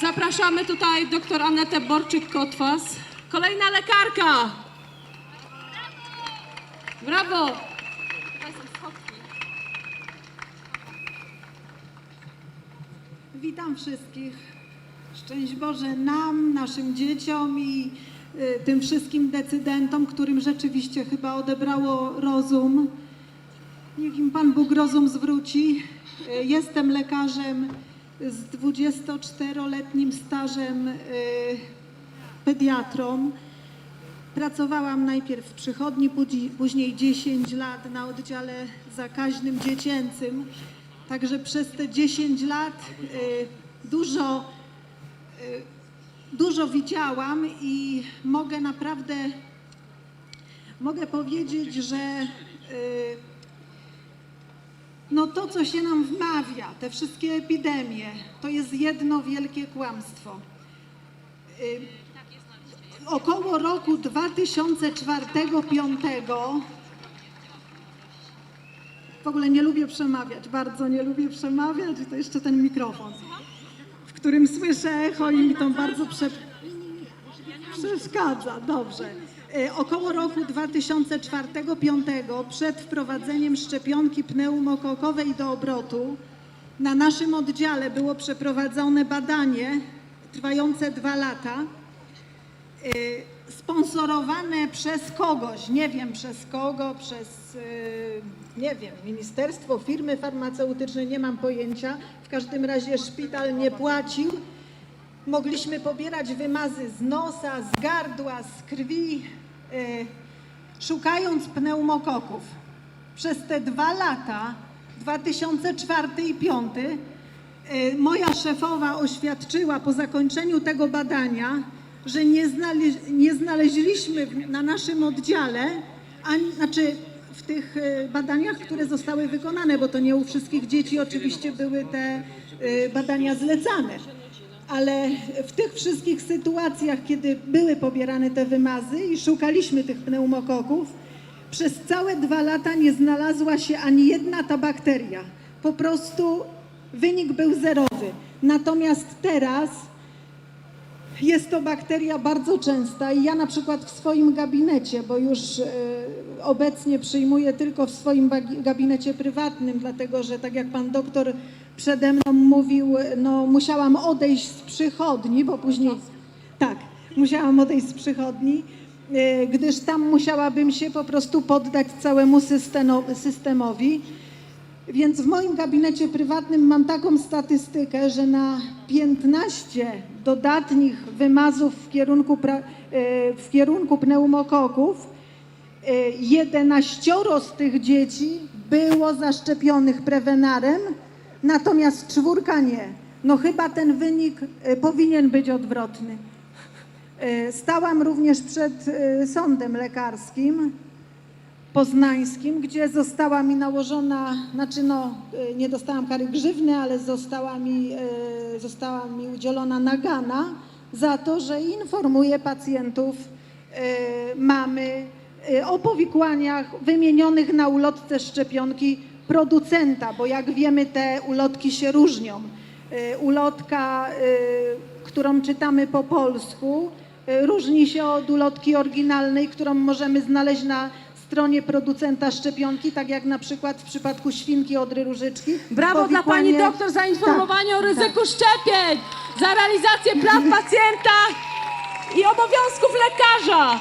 Zapraszamy tutaj dr Anetę Borczyk-Kotwas. Kolejna lekarka. Brawo. Witam wszystkich. Szczęść Boże nam, naszym dzieciom i y, tym wszystkim decydentom, którym rzeczywiście chyba odebrało rozum. Niech im Pan Bóg rozum zwróci. Y, jestem lekarzem z 24-letnim stażem y, pediatrą. Pracowałam najpierw w przychodni, później- później 10 lat na oddziale zakaźnym dziecięcym. Także przez te 10 lat y, dużo, y, dużo widziałam i mogę naprawdę mogę powiedzieć, że co się nam wmawia, te wszystkie epidemie, to jest jedno wielkie kłamstwo. Y, Około roku 2004-2005 w ogóle nie lubię przemawiać, bardzo nie lubię przemawiać i to jeszcze ten mikrofon, w którym słyszę echo i mi to bardzo prze... przeszkadza. Dobrze. E, Około roku 2004-2005 przed wprowadzeniem szczepionki pneumokokowej do obrotu na naszym oddziale było przeprowadzone badanie trwające dwa lata y, sponsorowane przez kogoś, nie wiem przez kogo, przez, y, nie wiem, ministerstwo, firmy farmaceutyczne, nie mam pojęcia. W każdym razie szpital nie płacił. Mogliśmy pobierać wymazy z nosa, z gardła, z krwi, y, szukając pneumokoków. Przez te dwa lata, 2004 i 2005, Y, Moja szefowa oświadczyła po zakończeniu tego badania, że nie, nie znaleźliśmy na naszym oddziale, ani, znaczy w tych y, badaniach, które zostały wykonane, bo to nie u wszystkich dzieci oczywiście były te badania zlecane, ale w tych wszystkich sytuacjach, kiedy były pobierane te wymazy i szukaliśmy tych pneumokoków, przez całe dwa lata nie znalazła się ani jedna ta bakteria. Po prostu wynik był zerowy. Natomiast teraz jest to bakteria bardzo częsta i ja na przykład w swoim gabinecie, bo już e, obecnie przyjmuję tylko w swoim gabinecie prywatnym, dlatego że tak jak pan doktor przede mną mówił, no musiałam odejść z przychodni, bo później tak, musiałam odejść z przychodni, e, gdyż tam musiałabym się po prostu poddać całemu systemowi. Więc w moim gabinecie prywatnym mam taką statystykę, że na 15 dodatnich wymazów w kierunku, e, w kierunku pneumokoków e, 11 z tych dzieci było zaszczepionych prewenarem, natomiast czwórka nie. No chyba ten wynik e, powinien być odwrotny. E, Stałam również przed e, sądem lekarskim poznańskim, gdzie została mi nałożona, znaczy no, nie dostałam kary grzywny, ale została mi, została mi udzielona nagana za to, że informuję pacjentów mamy o powikłaniach wymienionych na ulotce szczepionki producenta, bo jak wiemy te ulotki się różnią. Y, Ulotka, y, którą czytamy po polsku, y, różni się od ulotki oryginalnej, którą możemy znaleźć na stronie producenta szczepionki, tak jak na przykład w przypadku świnki odry różyczki. Brawo dla pani Powikłanie- doktor za informowanie Tak, o ryzyku szczepień, za realizację praw pacjenta i obowiązków lekarza.